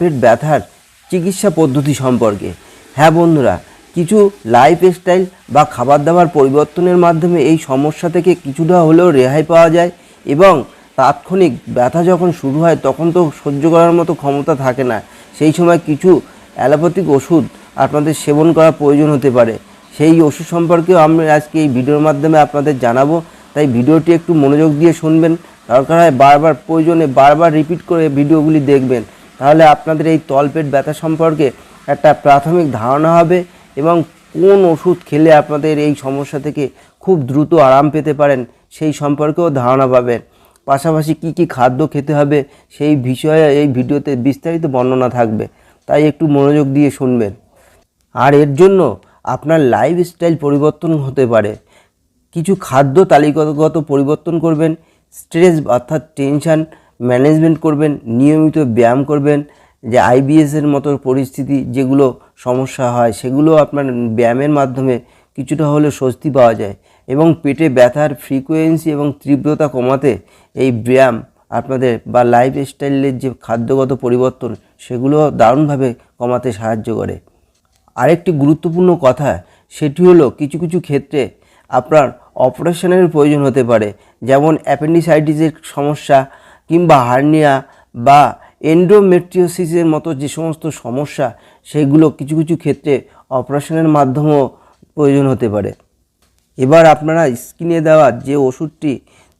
তলপেট ব্যথার চিকিৎসা পদ্ধতি সম্পর্কে। হ্যাঁ বন্ধুরা, কিছু লাইফস্টাইল বা খাবার দাবার পরিবর্তনের মাধ্যমে এই সমস্যা থেকে কিছুটা হলেও রেহাই পাওয়া যায় এবং তাৎক্ষণিক ব্যথা যখন শুরু হয় তখন তো সহ্য করার মতো ক্ষমতা থাকে না। সেই সময় কিছু অ্যালোপ্যাথিক ওষুধ আপনাদের সেবন করা প্রয়োজন হতে পারে। সেই ওষুধ সম্পর্কেও আমি আজকে এই ভিডিওর মাধ্যমে আপনাদের জানাব। তাই ভিডিওটি একটু মনোযোগ দিয়ে শুনবেন। দরকার হয় বারবার প্রয়োজনে বারবার রিপিট করে ভিডিওগুলি দেখবেন। তাহলে আপনাদের এই তলপেট ব্যথা সম্পর্কে একটা প্রাথমিক ধারণা হবে এবং কোন ওষুধ খেলে আপনাদের এই সমস্যা থেকে খুব দ্রুত আরাম পেতে পারেন সেই সম্পর্কেও ধারণা পাবেন। পাশাপাশি কি কি খাদ্য খেতে হবে সেই বিষয়ে এই ভিডিওতে বিস্তারিত বর্ণনা থাকবে, তাই একটু মনোযোগ দিয়ে শুনবেন। আর এর জন্য আপনার লাইফস্টাইল পরিবর্তন হতে পারে। কিছু খাদ্য তালিকাগত পরিবর্তন করবেন স্ট্রেস অর্থাৎ টেনশান ম্যানেজমেন্ট করবেন, নিয়মিত ব্যায়াম করবেন, যে আইবিএসের মতো পরিস্থিতি যেগুলো সমস্যা হয়, সেগুলো আপনার ব্যায়ামের মাধ্যমে কিছুটা হলে স্বস্তি পাওয়া যায় এবং পেটে ব্যথার ফ্রিকোয়েন্সি এবং তীব্রতা কমাতে এই ব্যায়াম আপনাদের বা লাইফস্টাইলের যে খাদ্যগত পরিবর্তন, সেগুলো দারুণভাবে কমাতে সাহায্য করে। আরেকটি গুরুত্বপূর্ণ কথা, সেটি হলো কিছু কিছু ক্ষেত্রে আপনার অপারেশনের প্রয়োজন হতে পারে, যেমন অ্যাপেন্ডিসাইটিসের সমস্যা কিংবা হার্নিয়া বা এন্ডোমেট্রিওসিসের মতো যে সমস্ত সমস্যা, সেগুলো কিছু কিছু ক্ষেত্রে অপারেশনের মাধ্যমেও প্রয়োজন হতে পারে। এবার আপনারা স্কিনে দেওয়া যে ওষুধটি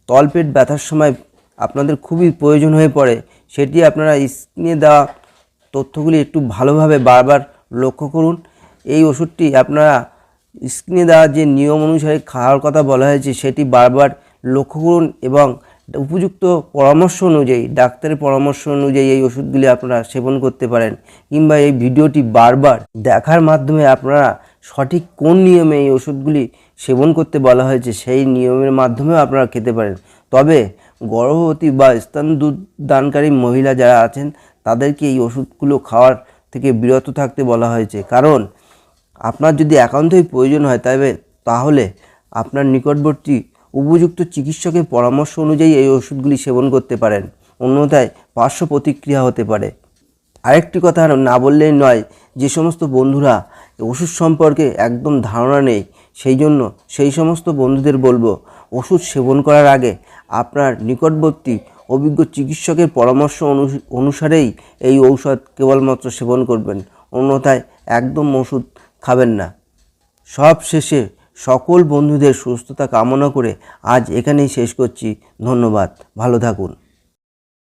তলপেট ব্যথার সময় আপনাদের খুবই প্রয়োজন হয়ে পড়ে, সেটি আপনারা স্কিনে দেওয়া তথ্যগুলি একটু ভালোভাবে বারবার লক্ষ্য করুন। এই ওষুধটি আপনারা স্ক্রিনে দেওয়া যে নিয়ম অনুসারে খাওয়ার কথা বলা হয়েছে, সেটি বারবার লক্ষ্য করুন এবং উপযুক্ত পরামর্শ অনুযায়ী, ডাক্তারের পরামর্শ অনুযায়ী এই ওষুধগুলি আপনারা সেবন করতে পারেন কিংবা এই ভিডিওটি বারবার দেখার মাধ্যমে আপনারা সঠিক কোন নিয়মে এই ওষুধগুলি সেবন করতে বলা হয়েছে সেই নিয়মের মাধ্যমেও আপনারা খেতে পারেন। তবে গর্ভবতী বা স্তন দুধ দানকারী মহিলা যারা আছেন, তাদেরকে এই ওষুধগুলো খাওয়ার থেকে বিরত থাকতে বলা হয়েছে। কারণ আপনার যদি একান্তই প্রয়োজন হয়, তবে তাহলে আপনার নিকটবর্তী উপযুক্ত চিকিৎসকের পরামর্শ অনুযায়ী এই ওষুধগুলি সেবন করতে পারেন। অন্যথায় পার্শ্ব প্রতিক্রিয়া হতে পারে। আরেকটি কথা না বললেই নয়, যে সমস্ত বন্ধুরা ওষুধ সম্পর্কে একদম ধারণা নেই, সেই জন্য সেই সমস্ত বন্ধুদের বলব, ওষুধ সেবন করার আগে আপনার নিকটবর্তী অভিজ্ঞ চিকিৎসকের পরামর্শ অনু- অনুসারেই এই ঔষধ কেবলমাত্র সেবন করবেন। অন্যথায় একদম ওষুধ খাবেন না। সব শেষে সকল বন্ধুদের সুস্থতা কামনা করে আজ এখানেই শেষ করছি। ধন্যবাদ। ভালো থাকুন।